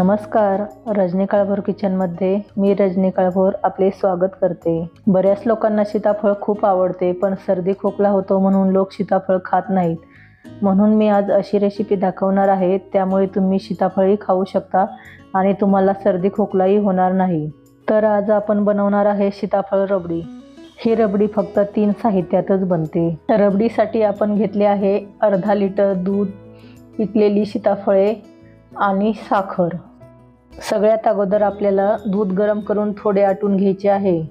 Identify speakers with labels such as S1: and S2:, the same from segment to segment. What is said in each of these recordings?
S1: नमस्कार रजनी काळभोर किचनमध्ये मी रजनी काळभोर आपले स्वागत करते. बऱ्याच लोकांना सीताफळ खूप आवडते पण सर्दी खोकला होतो म्हणून लोक सीताफळ खात नाहीत. म्हणून मी आज अशी रेसिपी दाखवणार आहे त्यामुळे तुम्ही सीताफळही खाऊ शकता आणि तुम्हाला सर्दी खोकलाही होणार नाही. तर आज आपण बनवणार आहे सीताफळ रबडी. ही रबडी फक्त तीन साहित्यातच बनते. रबडीसाठी आपण घेतले आहे अर्धा लिटर दूध पिकलेली सीताफळे आणि साखर. सगळ्यात अगोदर आपल्याला दूध गरम करून थोडे आटून घ्यायचे आहे.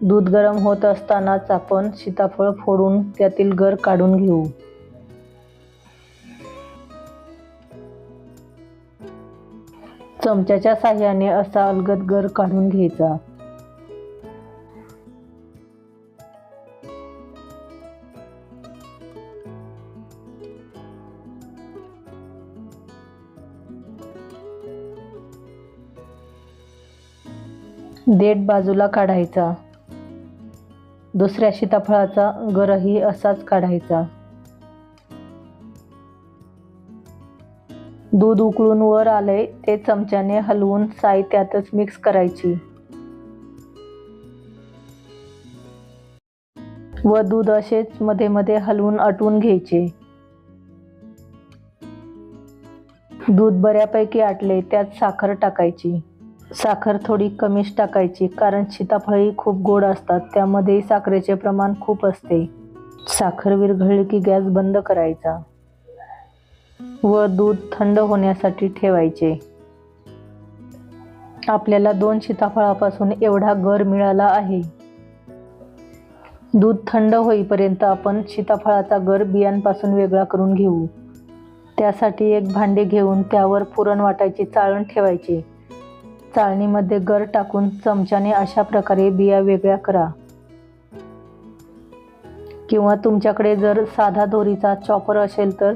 S1: दूध गरम होत असतानाच आपण सीताफळ फोडून त्यातील गर काढून घेऊ. चमच्याच्या साह्याने असा अलगद गर काढून घ्यायचा. देठ बाजूला काढायचा. दुसऱ्या सीताफळाचा गरही असाच काढायचा. दूध उकळून वर आले ते चमच्याने हलवून साई त्यातच मिक्स करायची. व दूध असेच मध्ये मध्ये हलवून आटवून घ्यायचे. दूध बऱ्यापैकी आटले त्यात साखर टाकायची. साखर थोडी कमीच टाकायची कारण सीताफळही खूप गोड असतात त्यामध्ये साखरेचे प्रमाण खूप असते. साखर विरघळली की गॅस बंद करायचा. व दूध थंड होण्यासाठी ठेवायचे. आपल्याला दोन सीताफळापासून एवढा गर मिळाला आहे. दूध थंड होईपर्यंत आपण सीताफळाचा गर बियांपासून वेगळा करून घेऊ. त्यासाठी एक भांडे घेऊन त्यावर पुरण वाटायचे चाळण ठेवायचे. चाळणीमध्ये गर टाकून चमच्याने अशा प्रकारे बिया वेगळ्या करा. किंवा तुमच्याकडे जर साधा दोरीचा चॉपर असेल तर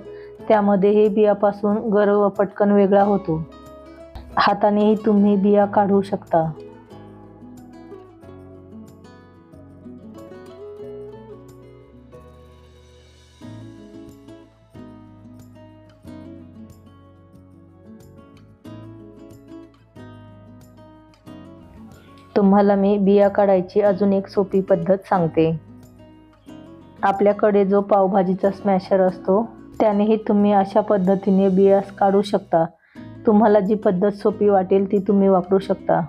S1: त्यामध्येही बियापासून गर व पटकन वेगळा होतो. हातानेही तुम्ही बिया काढू शकता. तुम्हाला मी बिया काढायची अजून एक सोपी पद्धत सांगते. आपल्याकडे जो पावभाजीचा स्मॅशर असतो त्यानेही तुम्ही अशा पद्धतीने बिया काढू शकता. तुम्हाला जी पद्धत सोपी वाटेल ती तुम्ही वापरू शकता.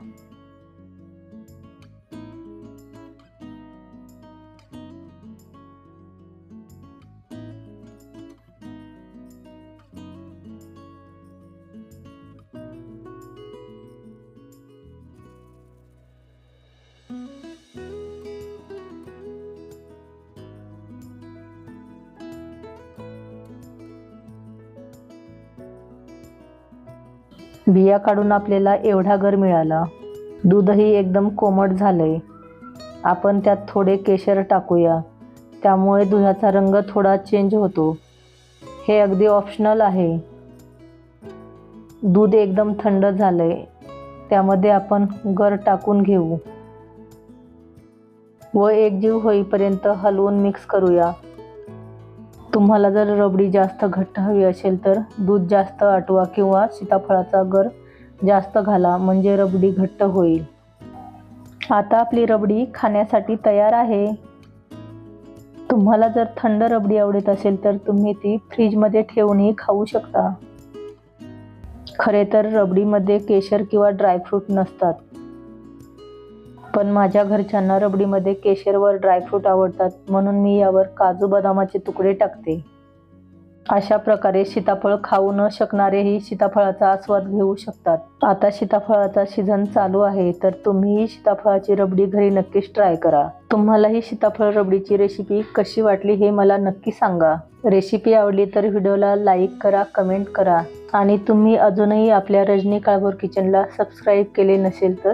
S1: बिया काढून आपल्याला एवढा घर मिळाला. दूधही एकदम कोमट झालंय. आपण त्यात थोडे केशर टाकूया. त्यामुळे दुधाचा रंग थोडा चेंज होतो. हे अगदी ऑप्शनल आहे. दूध एकदम थंड झालंय. त्यामध्ये आपण गर टाकून घेऊ. व एकजीव होईपर्यंत हलवून मिक्स करूया. तुम्हाला जर रबडी जास्त घट्ट हवी असेल तर दूध जास्त आटवा किंवा सीताफळाचा गर जास्त घाला म्हणजे रबडी घट्ट होईल. आता आपली रबडी खाण्यासाठी तयार आहे. तुम्हाला जर थंड रबडी आवडत असेल तर तुम्ही ती फ्रीजमध्ये ठेवूनही खाऊ शकता. खरे तर रबडीमध्ये केशर किंवा ड्रायफ्रूट नसतात. पण माझ्या घरच्यांना रबडीमध्ये केशरवर ड्रायफ्रूट आवडतात म्हणून मी यावर काजू बदामाचे तुकडे टाकते. अशा प्रकारे सीताफळ खाऊ न शकणारेही सीताफळाचा आस्वाद घेऊ शकतात. आता सीताफळाचा सीझन चालू आहे तर तुम्हीही सीताफळाची रबडी घरी नक्कीच ट्राय करा. तुम्हालाही सीताफळ रबडीची रेसिपी कशी वाटली हे मला नक्की सांगा. रेसिपी आवडली तर व्हिडिओला लाईक करा कमेंट करा. आणि तुम्ही अजूनही आपल्या रजनी काळभोर किचनला सबस्क्राईब केले नसेल तर